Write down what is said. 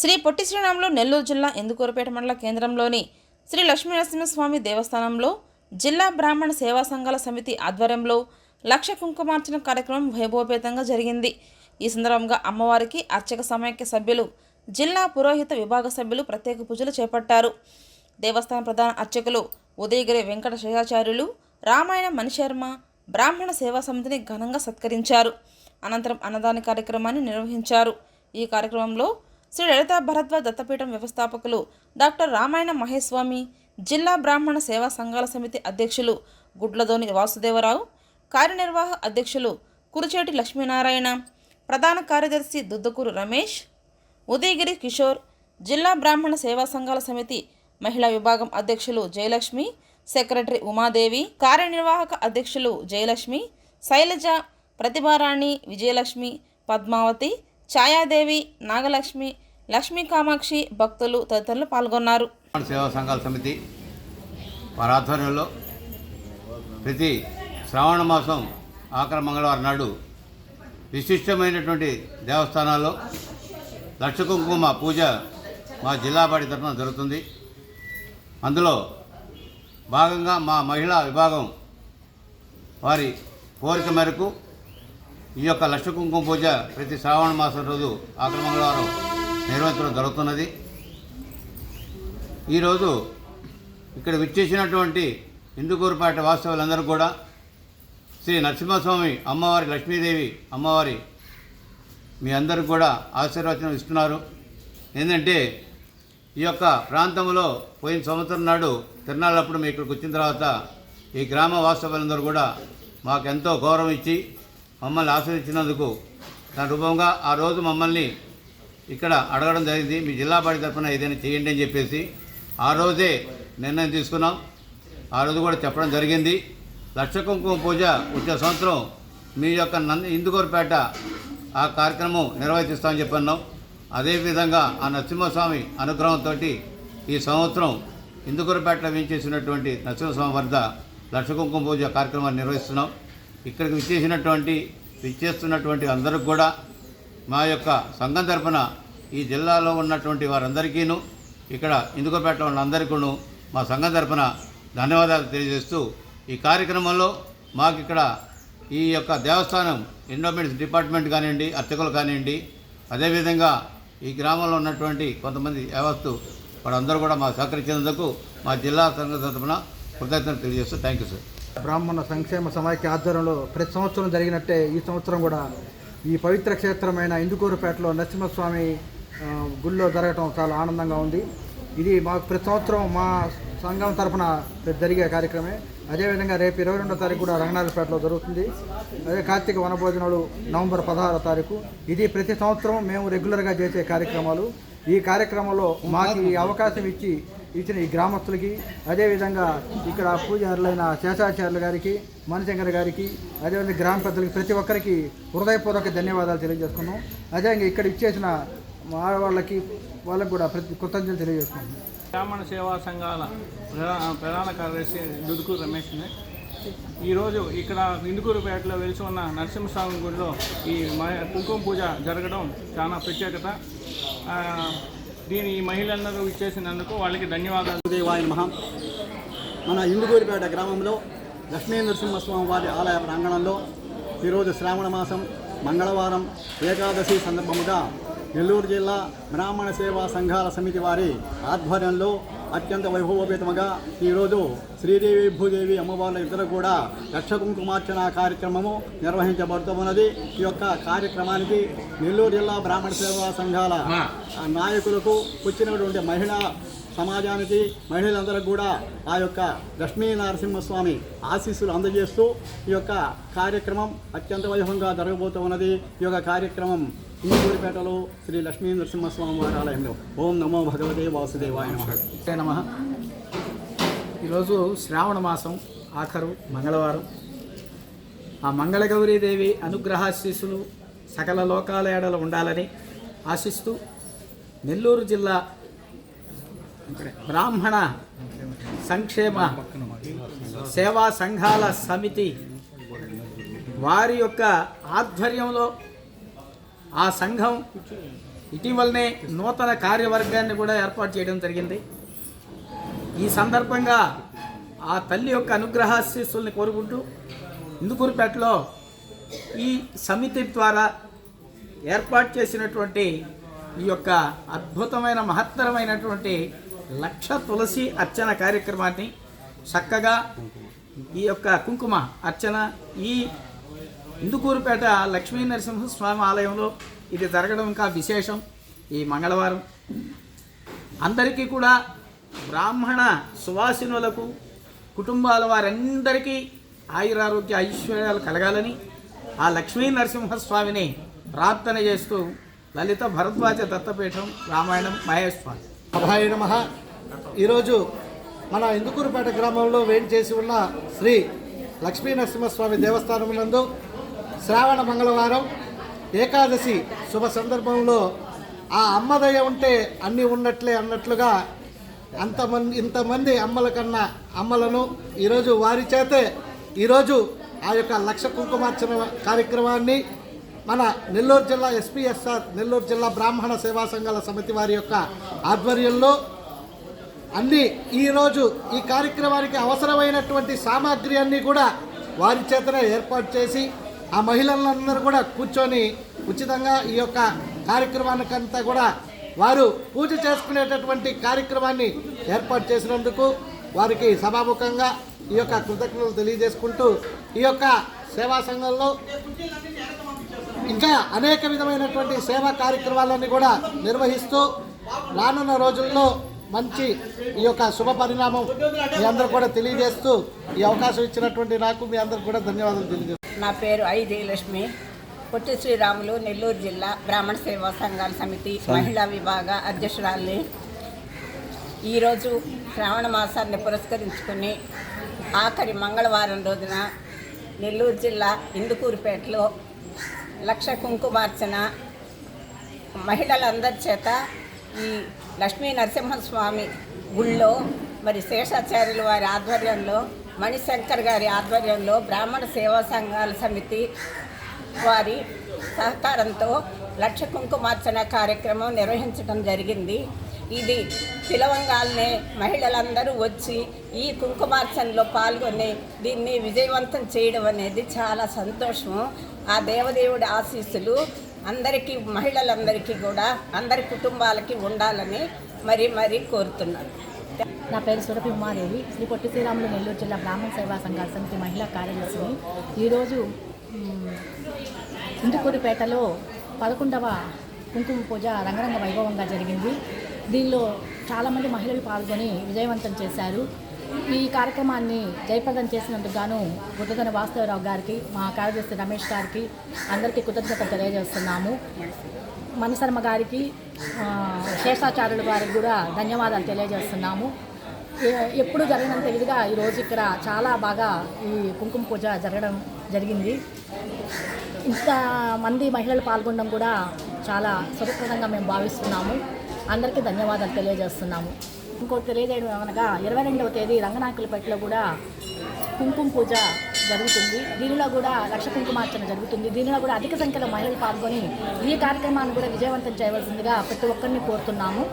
శ్రీ పొట్టి శ్రీరాములు నెల్లూరు జిల్లా ఎందుకూరుపేట మండల కేంద్రంలోని శ్రీ లక్ష్మీ నరసింహస్వామి దేవస్థానంలో జిల్లా బ్రాహ్మణ సేవా సంఘాల సమితి ఆధ్వర్యంలో లక్ష కుంకుమార్చన కార్యక్రమం వైభవపేతంగా జరిగింది. ఈ సందర్భంగా అమ్మవారికి అర్చక సమైక్య సభ్యులు జిల్లా పురోహిత విభాగ సభ్యులు ప్రత్యేక పూజలు చేపట్టారు. దేవస్థాన ప్రధాన అర్చకులు ఉదయగిరి వెంకట శేషాచార్యులు రామాయణ మణిశర్మ బ్రాహ్మణ సేవా సమితిని ఘనంగా సత్కరించారు. అనంతరం అన్నదాన కార్యక్రమాన్ని నిర్వహించారు. ఈ కార్యక్రమంలో శ్రీ లలితా భరద్వాజ్ దత్తపీఠం వ్యవస్థాపకులు డాక్టర్ రామాయణ మహేస్వామి జిల్లా బ్రాహ్మణ సేవా సంఘాల సమితి అధ్యక్షులు గుడ్లదోని వాసుదేవరావు కార్యనిర్వాహక అధ్యక్షులు కురుచేటి లక్ష్మీనారాయణ ప్రధాన కార్యదర్శి దుద్దకూరు రమేష్ ఉదయగిరి కిషోర్ జిల్లా బ్రాహ్మణ సేవా సంఘాల సమితి మహిళా విభాగం అధ్యక్షులు జయలక్ష్మి సెక్రటరీ ఉమాదేవి కార్యనిర్వాహక అధ్యక్షులు జయలక్ష్మి శైలజ ప్రతిభారాణి విజయలక్ష్మి పద్మావతి ఛాయాదేవి నాగలక్ష్మి లక్ష్మీ కామాక్షి భక్తులు తదితరులు పాల్గొన్నారు. సేవా సంఘాల సమితి వారి ఆధ్వర్యంలో ప్రతి శ్రావణ మాసం ఆఖర మంగళవారం నాడు విశిష్టమైనటువంటి దేవస్థానాల్లో లక్ష కుంకుమ పూజ మా జిల్లా బడి తరఫున జరుగుతుంది. అందులో భాగంగా మా మహిళా విభాగం వారి కోరిక మేరకు ఈ యొక్క లక్ష కుంకుమ పూజ ప్రతి శ్రావణ మాసం రోజు ఆఖరి మంగళవారం నిర్వహించడం జరుగుతున్నది. ఈరోజు ఇక్కడ విచ్చేసినటువంటి ఇందుకూరుపేట వాస్తవులందరూ కూడా శ్రీ నరసింహస్వామి అమ్మవారి లక్ష్మీదేవి అమ్మవారి మీ అందరికి కూడా ఆశీర్వచనం ఇస్తున్నారు. ఏంటంటే ఈ యొక్క ప్రాంతంలో పోయిన సంవత్సరం నాడు తిరునాళ్ళప్పుడు మేము ఇక్కడికి వచ్చిన తర్వాత ఈ గ్రామ వాస్తవులందరూ కూడా మాకు ఎంతో గౌరవం ఇచ్చి మమ్మల్ని ఆశ్రయించినందుకు దాని రూపంగా ఆ రోజు మమ్మల్ని ఇక్కడ అడగడం జరిగింది. మీ జిల్లా పార్టీ తరఫున ఏదైనా చేయండి అని చెప్పేసి ఆ రోజే నిర్ణయం తీసుకున్నాం. ఆ రోజు కూడా చెప్పడం జరిగింది. లక్ష కుంకుమ పూజ వచ్చే సంవత్సరం మీ యొక్క నంద ఇందుకూరుపేట ఆ కార్యక్రమం నిర్వహిస్తామని చెప్పన్నాం. అదేవిధంగా ఆ నరసింహస్వామి అనుగ్రహంతో ఈ సంవత్సరం ఇందుకూరుపేటలో వేయించేసినటువంటి నరసింహస్వామి వద్ద లక్ష కుంకుమ పూజ కార్యక్రమాన్ని నిర్వహిస్తున్నాం. ఇక్కడికి విచ్చేసినటువంటి విచ్చేస్తున్నటువంటి అందరికి కూడా మా యొక్క సంఘం తరపున ఈ జిల్లాలో ఉన్నటువంటి వారందరికీను ఇక్కడ ఇందుకోపేట వాళ్ళందరికీను మా సంఘం తరపున ధన్యవాదాలు తెలియజేస్తూ ఈ కార్యక్రమంలో మాకు ఇక్కడ ఈ యొక్క దేవస్థానం ఎండోమెంట్స్ డిపార్ట్మెంట్ కానివ్వండి అర్చకులు కానివ్వండి అదేవిధంగా ఈ గ్రామంలో ఉన్నటువంటి కొంతమంది వ్యవస్థ వాళ్ళందరూ కూడా మాకు సహకరించినందుకు మా జిల్లా సంఘం తరపున కృతజ్ఞతలు తెలియజేస్తూ థ్యాంక్ యూ సార్. బ్రాహ్మణ సంక్షేమ సమాఖ్య ఆధ్వర్యంలో ప్రతి సంవత్సరం జరిగినట్టే ఈ సంవత్సరం కూడా ఈ పవిత్ర క్షేత్రమైన ఇందుకూరుపేటలో నరసింహస్వామి గుళ్ళో జరగటం చాలా ఆనందంగా ఉంది. ఇది మాకు ప్రతి సంవత్సరం మా సంఘం తరఫున జరిగే కార్యక్రమే. అదేవిధంగా రేపు ఇరవై రెండో తారీఖు కూడా రంగనాథపేటలో జరుగుతుంది. అదే కార్తీక వనభోజనాలు నవంబర్ పదహారో తారీఖు. ఇది ప్రతి సంవత్సరం మేము రెగ్యులర్గా చేసే కార్యక్రమాలు. ఈ కార్యక్రమంలో మాకు ఈ అవకాశం ఇచ్చి ఇచ్చిన ఈ గ్రామస్తులకి అదేవిధంగా ఇక్కడ పూజారులైన శేషాచార్యులు గారికి మణిశంకర్ గారికి అదేవిధంగా గ్రామ పెద్దలకి ప్రతి ఒక్కరికి హృదయపూర్వక ధన్యవాదాలు తెలియజేసుకున్నాం అదేవిధంగా ఇక్కడ ఇచ్చేసిన ఆడవాళ్ళకి వాళ్ళకి కూడా ప్రతి కృతజ్ఞతలు తెలియజేసుకున్నాం బ్రాహ్మణ సేవా సంఘాల ప్రధాన ప్రధాన కార్యదర్శి దుదుకు రమేష్ని ఈరోజు ఇక్కడ ఇందుకూరుపేటలో వెలిసి ఉన్న నరసింహస్వామి గుడిలో ఈ కుంకుమ పూజ జరగడం చాలా ప్రత్యేకత. దీని మహిళలందరూ ఇచ్చేసినందుకు వాళ్ళకి ధన్యవాదాలు. దేవాయ మహా మన ఇందుగూరిపేట గ్రామంలో లక్ష్మీ నరసింహస్వామి వారి ఆలయ ప్రాంగణంలో ఈరోజు శ్రావణ మాసం మంగళవారం ఏకాదశి సందర్భముగా నెల్లూరు జిల్లా బ్రాహ్మణ సేవా సంఘాల సమితి వారి ఆధ్వర్యంలో అత్యంత వైభవోపేతముగా ఈరోజు శ్రీదేవి భూదేవి అమ్మవార్ల ఇద్దరు కూడా లక్ష కుంకుమార్చన కార్యక్రమము నిర్వహించబడుతూ ఉన్నది ఈ యొక్క కార్యక్రమానికి నెల్లూరు జిల్లా బ్రాహ్మణ సేవా సంఘాల నాయకులకు వచ్చినటువంటి మహిళా సమాజానికి మహిళలందరూ కూడా ఆ యొక్క లక్ష్మీ నరసింహస్వామి ఆశీస్సులు అందజేస్తూ ఈ యొక్క కార్యక్రమం అత్యంత వైభవంగా జరగబోతూ ఉన్నది ఈ యొక్క కార్యక్రమం ఇంగూరిపేటలో శ్రీ లక్ష్మీ నరసింహస్వామి వారి ఆలయంలో ఓం నమో భగవతే వాసుదేవాయ నమః. నమ. ఈరోజు శ్రావణ మాసం ఆఖరు మంగళవారం. ఆ మంగళగౌరీదేవి అనుగ్రహాశీస్సులు సకల లోకాల ఏడలు ఉండాలని ఆశిస్తూ నెల్లూరు జిల్లా బ్రాహ్మణ సంక్షేమ సేవా సంఘాల సమితి వారి యొక్క ఆధ్వర్యంలో ఆ సంఘం ఇటీవలనే నూతన కార్యవర్గాన్ని కూడా ఏర్పాటు చేయడం జరిగింది. ఈ సందర్భంగా ఆ తల్లి యొక్క అనుగ్రహాశీస్సుల్ని కోరుకుంటూ ఇందుకూరుపేటలో ఈ సమితి ద్వారా ఏర్పాటు చేసినటువంటి ఈ యొక్క అద్భుతమైన మహత్తరమైనటువంటి లక్ష తులసి అర్చన కార్యక్రమాన్ని చక్కగా ఈ యొక్క కుంకుమ అర్చన ఈ ఇందుకూరుపేట లక్ష్మీ నరసింహస్వామి ఆలయంలో ఇది జరగడం ఇంకా విశేషం ఈ మంగళవారం. అందరికీ కూడా బ్రాహ్మణ సువాసినులకు కుటుంబాల వారందరికీ ఆయురారోగ్య ఐశ్వర్యాలు కలగాలని ఆ లక్ష్మీ నరసింహస్వామిని ప్రార్థన చేస్తూ లలిత భరద్వాజ దత్తపీఠం రామాయణం మహేశ్వామి అభాయ నమ. ఈరోజు మన ఇందుకూరుపేట గ్రామంలో వేంచేసి ఉన్న శ్రీ లక్ష్మీ నరసింహస్వామి దేవస్థానం నందు శ్రావణ మంగళవారం ఏకాదశి శుభ సందర్భంలో ఆ అమ్మదయ ఉంటే అన్నీ ఉన్నట్లే అన్నట్లుగా అంతమంది ఇంతమంది అమ్మల కన్నా అమ్మలను ఈరోజు వారి చేతే ఈరోజు ఆ యొక్క లక్ష కుంకుమార్చన కార్యక్రమాన్ని మన నెల్లూరు జిల్లా ఎస్పీఎస్ఆర్ నెల్లూరు జిల్లా బ్రాహ్మణ సేవా సంఘాల సమితి వారి యొక్క ఆధ్వర్యంలో అన్ని ఈరోజు ఈ కార్యక్రమానికి అవసరమైనటువంటి సామాగ్రి అన్నీ కూడా వారి చేతనే ఏర్పాటు చేసి ఆ మహిళలందరూ కూడా కూర్చొని ఉచితంగా ఈ యొక్క కార్యక్రమానికంతా కూడా వారు పూజ చేసుకునేటటువంటి కార్యక్రమాన్ని ఏర్పాటు చేసినందుకు వారికి సభాముఖంగా ఈ యొక్క కృతజ్ఞతలు తెలియజేసుకుంటూ ఈ యొక్క సేవా సంఘంలో ఇంకా అనేక విధమైనటువంటి సేవా కార్యక్రమాలన్నీ కూడా నిర్వహిస్తూ రానున్న రోజుల్లో మంచి ఈ యొక్క శుభ పరిణామం మీ అందరూ కూడా తెలియజేస్తూ ఈ అవకాశం ఇచ్చినటువంటి నాకు మీ అందరికి కూడా ధన్యవాదాలు తెలియజేస్తాను నా పేరు ఐ జయలక్ష్మి పొట్టి శ్రీరాములు నెల్లూరు జిల్లా బ్రాహ్మణ సేవా సంఘాల సమితి మహిళా విభాగ అధ్యక్షురాల్ని ఈరోజు శ్రావణ మాసాన్ని పురస్కరించుకుని ఆఖరి మంగళవారం రోజున నెల్లూరు జిల్లా ఇందుకూరుపేటలో లక్ష కుంకుమార్చన మహిళలందరి చేత ఈ లక్ష్మీ నరసింహస్వామి గుళ్ళో మరి శేషాచార్యుల వారి ఆధ్వర్యంలో మణిశంకర్ గారి ఆధ్వర్యంలో బ్రాహ్మణ సేవా సంఘాల సమితి వారి సహకారంతో లక్ష కుంకుమార్చన కార్యక్రమం నిర్వహించడం జరిగింది. ఇది పిలవంగానే మహిళలందరూ వచ్చి ఈ కుంకుమార్చనలో పాల్గొని దీన్ని విజయవంతం చేయడం అనేది చాలా సంతోషము ఆ దేవదేవుడి ఆశీస్సులు అందరికీ మహిళలందరికీ కూడా అందరి కుటుంబాలకి ఉండాలని మరి మరి కోరుతున్నాను. నా పేరు సురభి ఉమాదేవి. శ్రీ పొట్టి శ్రీరాములు నెల్లూరు జిల్లా బ్రాహ్మణ సేవా సంఘాల సమితి మహిళా కార్యదర్శిని. ఈరోజు ఇందుకూరిపేటలో పదకొండవ కుంకుమ పూజ రంగరంగ వైభవంగా జరిగింది. దీనిలో చాలామంది మహిళలు పాల్గొని విజయవంతం చేశారు. ఈ కార్యక్రమాన్ని జయప్రదం చేసినందుకు గాను బుద్ధగన వాస్తవరావు గారికి మా కార్యదర్శి రమేష్ గారికి అందరికీ కృతజ్ఞత తెలియజేస్తున్నాము. మణిశర్మ గారికి శేషాచార్యులు గారికి కూడా ధన్యవాదాలు తెలియజేస్తున్నాము. ఎప్పుడు జరిగినంత ఇదిగా ఈరోజు ఇక్కడ చాలా బాగా ఈ కుంకుమ పూజ జరగడం జరిగింది. ఇంత మంది మహిళలు పాల్గొనడం కూడా చాలా సుఖప్రదంగా మేము భావిస్తున్నాము. అందరికీ ధన్యవాదాలు తెలియజేస్తున్నాము. ఇంకోటి తెలియజేయడం అనగా ఇరవై రెండవ తేదీ రంగనాయకులపేటలో కూడా కుంకుమ పూజ జరుగుతుంది. దీనిలో కూడా లక్ష కుంకుమార్చన జరుగుతుంది. దీనిలో కూడా అధిక సంఖ్యలో మహిళలు పాల్గొని ఈ కార్యక్రమాన్ని కూడా విజయవంతం చేయవలసిందిగా ప్రతి ఒక్కరిని కోరుతున్నాము.